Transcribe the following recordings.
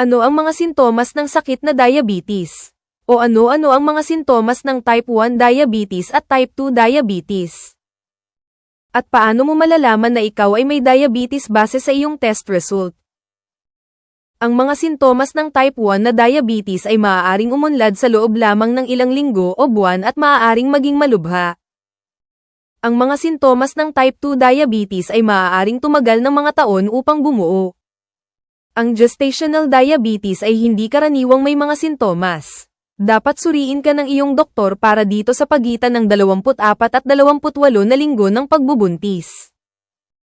Ano ang mga sintomas ng sakit na diabetes? O ano-ano ang mga sintomas ng type 1 diabetes at type 2 diabetes? At paano mo malalaman na ikaw ay may diabetes base sa iyong test result? Ang mga sintomas ng type 1 na diabetes ay maaaring umunlad sa loob lamang ng ilang linggo o buwan at maaaring maging malubha. Ang mga sintomas ng type 2 diabetes ay maaaring tumagal ng mga taon upang bumuo. Ang gestational diabetes ay hindi karaniwang may mga sintomas. Dapat suriin ka ng iyong doktor para dito sa pagitan ng 24 at 28 na linggo ng pagbubuntis.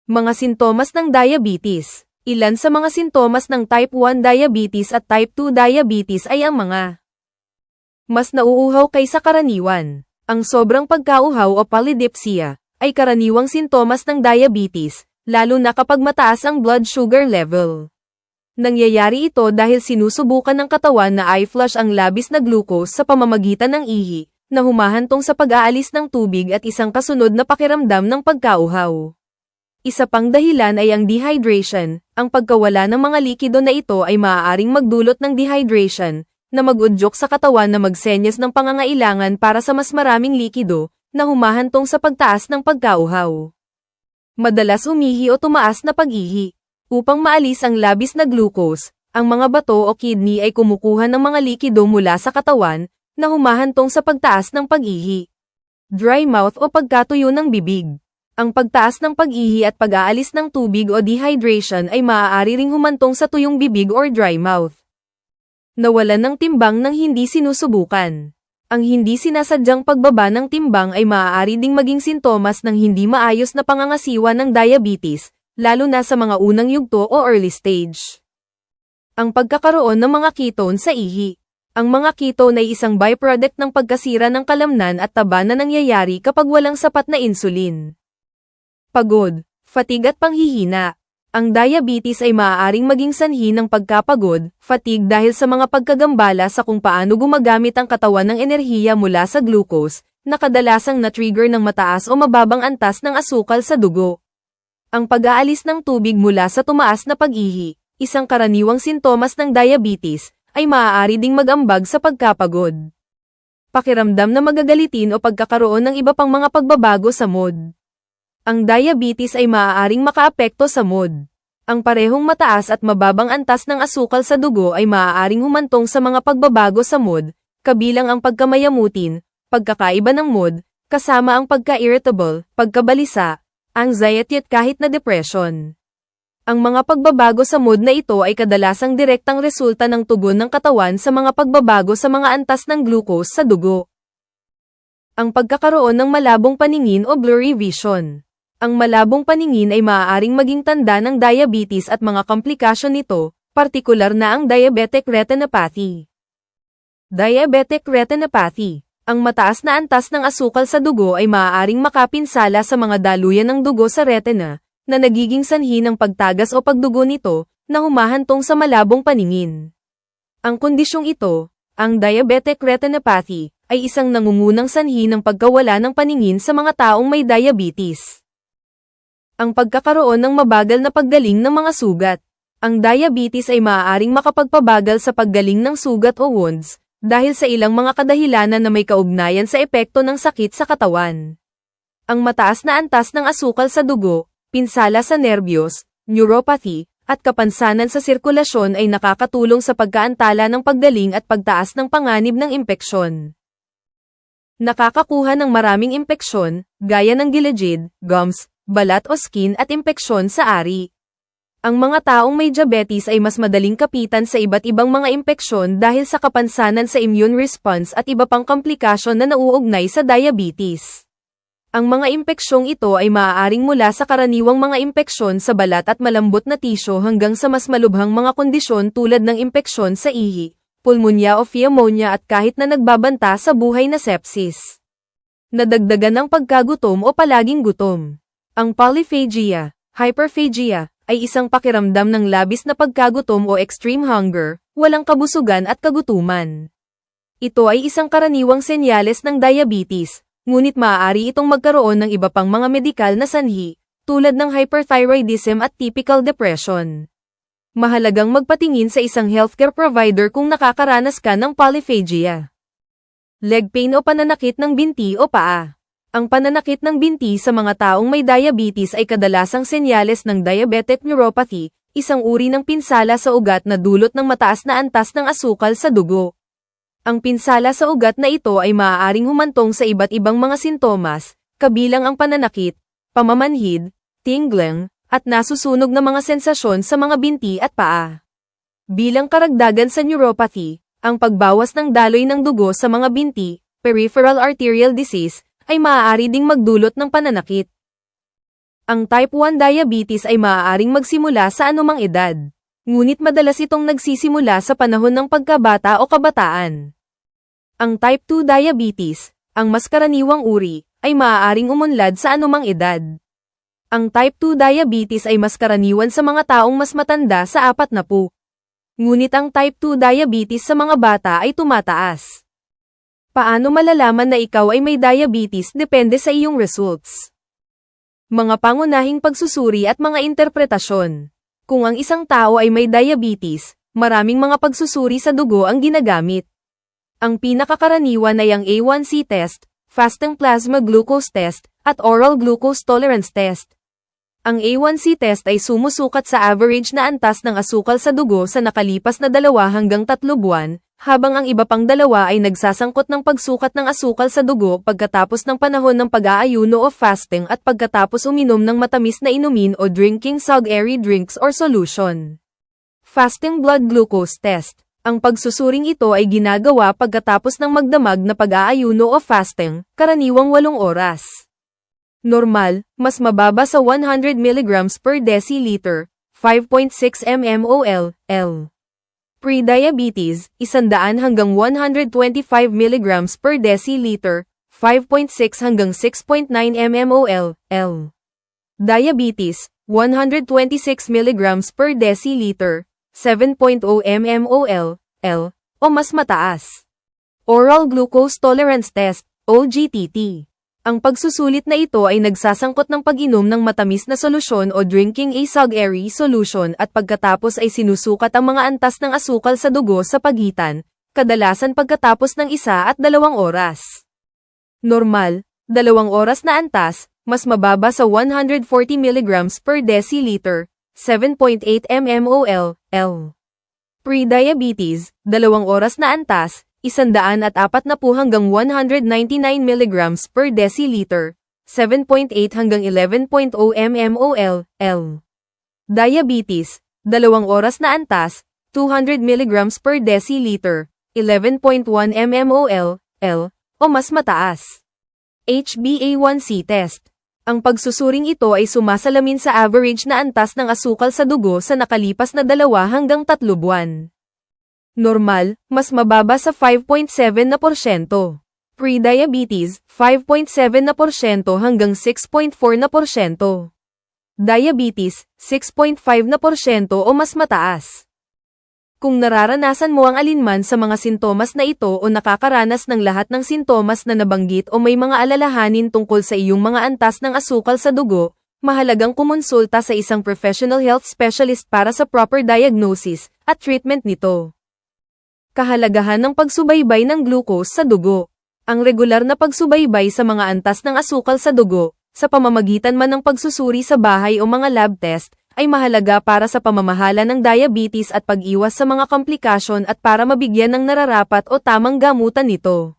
Mga sintomas ng diabetes Ilan sa mga sintomas ng type 1 diabetes at type 2 diabetes ay ang mga mas nauuhaw kaysa karaniwan. Ang sobrang pagkauhaw o polydipsia ay karaniwang sintomas ng diabetes, lalo na kapag mataas ang blood sugar level. Nangyayari ito dahil sinusubukan ng katawan na i-flush ang labis na glucose sa pamamagitan ng ihi, na humahantong sa pag-aalis ng tubig at isang kasunod na pakiramdam ng pagkauhaw. Isa pang dahilan ay ang dehydration, ang pagkawala ng mga likido na ito ay maaaring magdulot ng dehydration, na mag-udyok sa katawan na magsenyas ng pangangailangan para sa mas maraming likido, na humahantong sa pagtaas ng pagkauhaw. Madalas umihi o tumaas na pag-ihi. Upang maalis ang labis na glucose, ang mga bato o kidney ay kumukuha ng mga likido mula sa katawan, na humahantong sa pagtaas ng pag-ihi. Dry mouth o pagkatuyo ng bibig. Ang pagtaas ng pag-ihi at pag-aalis ng tubig o dehydration ay maaari ring humantong sa tuyong bibig or dry mouth. Nawalan ng timbang ng hindi sinusubukan. Ang hindi sinasadyang pagbaba ng timbang ay maaari ding maging sintomas ng hindi maayos na pangangasiwa ng diabetes, lalo na sa mga unang yugto o early stage. Ang pagkakaroon ng mga ketone sa ihi. Ang mga ketone ay isang byproduct ng pagkasira ng kalamnan at taba na nangyayari kapag walang sapat na insulin. Pagod, fatigue at panghihina. Ang diabetes ay maaaring maging sanhi ng pagkapagod, fatigue dahil sa mga pagkagambala sa kung paano gumagamit ang katawan ng enerhiya mula sa glucose, na kadalasang na-trigger ng mataas o mababang antas ng asukal sa dugo. Ang pag-aalis ng tubig mula sa tumaas na pag-ihi, isang karaniwang sintomas ng diabetes, ay maaari ding mag-ambag sa pagkapagod. Pakiramdam na magagalitin o pagkakaroon ng iba pang mga pagbabago sa mood. Ang diabetes ay maaaring makaapekto sa mood. Ang parehong mataas at mababang antas ng asukal sa dugo ay maaaring humantong sa mga pagbabago sa mood, kabilang ang pagkamayamutin, pagkakaiba ng mood, kasama ang pagka-irritable, pagkabalisa, anxiety at kahit na depression. Ang mga pagbabago sa mood na ito ay kadalasang direktang resulta ng tugon ng katawan sa mga pagbabago sa mga antas ng glucose sa dugo. Ang pagkakaroon ng malabong paningin o blurry vision. Ang malabong paningin ay maaaring maging tanda ng diabetes at mga komplikasyon nito, partikular na ang diabetic retinopathy. Diabetic retinopathy ang mataas na antas ng asukal sa dugo ay maaaring makapinsala sa mga daluyan ng dugo sa retina, na nagiging sanhi ng pagtagas o pagdugo nito, na humahantong sa malabong paningin. Ang kondisyong ito, ang diabetic retinopathy, ay isang nangungunang sanhi ng pagkawala ng paningin sa mga taong may diabetes. Ang pagkakaroon ng mabagal na paggaling ng mga sugat. Ang diabetes ay maaaring makapagpabagal sa paggaling ng sugat o wounds, dahil sa ilang mga kadahilanan na may kaugnayan sa epekto ng sakit sa katawan. Ang mataas na antas ng asukal sa dugo, pinsala sa nerbiyos, neuropathy, at kapansanan sa sirkulasyon ay nakakatulong sa pagkaantala ng paggaling at pagtaas ng panganib ng impeksyon. Nakakakuha ng maraming impeksyon, gaya ng gilagid, gums, balat o skin at impeksyon sa ari. Ang mga taong may diabetes ay mas madaling kapitan sa iba't ibang mga impeksyon dahil sa kapansanan sa immune response at iba pang komplikasyon na nauugnay sa diabetes. Ang mga impeksyong ito ay maaaring mula sa karaniwang mga impeksyon sa balat at malambot na tisyo hanggang sa mas malubhang mga kondisyon tulad ng impeksyon sa ihi, pulmonya o pneumonia at kahit na nagbabanta sa buhay na sepsis. Nadagdagan ng pagkagutom o palaging gutom. Ang polyphagia, hyperphagia, ay isang pakiramdam ng labis na pagkagutom o extreme hunger, walang kabusugan at kagutuman. Ito ay isang karaniwang senyales ng diabetes, ngunit maaari itong magkaroon ng iba pang mga medikal na sanhi, tulad ng hyperthyroidism at typical depression. mahalagang magpatingin sa isang healthcare provider kung nakakaranas ka ng polyphagia. Leg pain o pananakit ng binti o paa. Ang pananakit ng binti sa mga taong may diabetes ay kadalasang senyales ng diabetic neuropathy, isang uri ng pinsala sa ugat na dulot ng mataas na antas ng asukal sa dugo. Ang pinsala sa ugat na ito ay maaaring humantong sa iba't ibang mga sintomas, kabilang ang pananakit, pamamanhid, tingling, at nasusunog na mga sensasyon sa mga binti at paa. Bilang karagdagan sa neuropathy, ang pagbawas ng daloy ng dugo sa mga binti, peripheral arterial disease, ay maaari ding magdulot ng pananakit. Ang type 1 diabetes ay maaaring magsimula sa anumang edad. Ngunit madalas itong nagsisimula sa panahon ng pagkabata o kabataan. Ang type 2 diabetes, ang mas karaniwang uri, ay maaaring umunlad sa anumang edad. Ang type 2 diabetes ay mas karaniwan sa mga taong mas matanda sa apat na po. Ngunit ang type 2 diabetes sa mga bata ay tumataas. Paano malalaman na ikaw ay may diabetes depende sa iyong results. Mga pangunahing pagsusuri at mga interpretasyon. Kung ang isang tao ay may diabetes, maraming mga pagsusuri sa dugo ang ginagamit. Ang pinakakaraniwan ay ang A1C test, fasting plasma glucose test, at oral glucose tolerance test. Ang A1C test ay sumusukat sa average na antas ng asukal sa dugo sa nakalipas na dalawa hanggang tatlo buwan, habang ang iba pang dalawa ay nagsasangkot ng pagsukat ng asukal sa dugo pagkatapos ng panahon ng pag-aayuno o fasting at pagkatapos uminom ng matamis na inumin o drinking sugary drinks or solution. Fasting blood glucose test. Ang pagsusuring ito ay ginagawa pagkatapos ng magdamag na pag-aayuno o fasting, karaniwang 8 oras. Normal, mas mababa sa 100 mg per deciliter, 5.6 mmol, L. Pre-diabetes, 100 hanggang 125 mg per deciliter, 5.6 hanggang 6.9 mmol, L. Diabetes, 126 mg per deciliter, 7.0 mmol, L, o mas mataas. Oral Glucose Tolerance Test, OGTT. Ang pagsusulit na ito ay nagsasangkot ng pag-inom ng matamis na solusyon o drinking a sugary solution at pagkatapos ay sinusukat ang mga antas ng asukal sa dugo sa pagitan, kadalasan pagkatapos ng isa at dalawang oras. Normal, dalawang oras na antas, mas mababa sa 140 mg per deciliter, 7.8 mmol, L. Pre-diabetes, dalawang oras na antas, isandaan at apat na po hanggang 199 mg per deciliter, 7.8 hanggang 11.0 mmol, L. Diabetes, dalawang oras na antas, 200 mg per deciliter, 11.1 mmol, L, o mas mataas. HbA1c test. Ang pagsusuring ito ay sumasalamin sa average na antas ng asukal sa dugo sa nakalipas na dalawa hanggang tatlo buwan normal, mas mababa sa 5.7 na porsyento. Pre-diabetes, 5.7 na porsyento hanggang 6.4 na porsyento. Diabetes, 6.5 na porsyento o mas mataas. Kung nararanasan mo ang alinman sa mga sintomas na ito o nakakaranas ng lahat ng sintomas na nabanggit o may mga alalahanin tungkol sa iyong mga antas ng asukal sa dugo, mahalagang kumonsulta sa isang professional health specialist para sa proper diagnosis at treatment nito. Kahalagahan ng pagsubaybay ng glucose sa dugo. Ang regular na pagsubaybay sa mga antas ng asukal sa dugo, sa pamamagitan man ng pagsusuri sa bahay o mga lab test, ay mahalaga para sa pamamahala ng diabetes at pag-iwas sa mga komplikasyon at para mabigyan ng nararapat o tamang gamutan nito.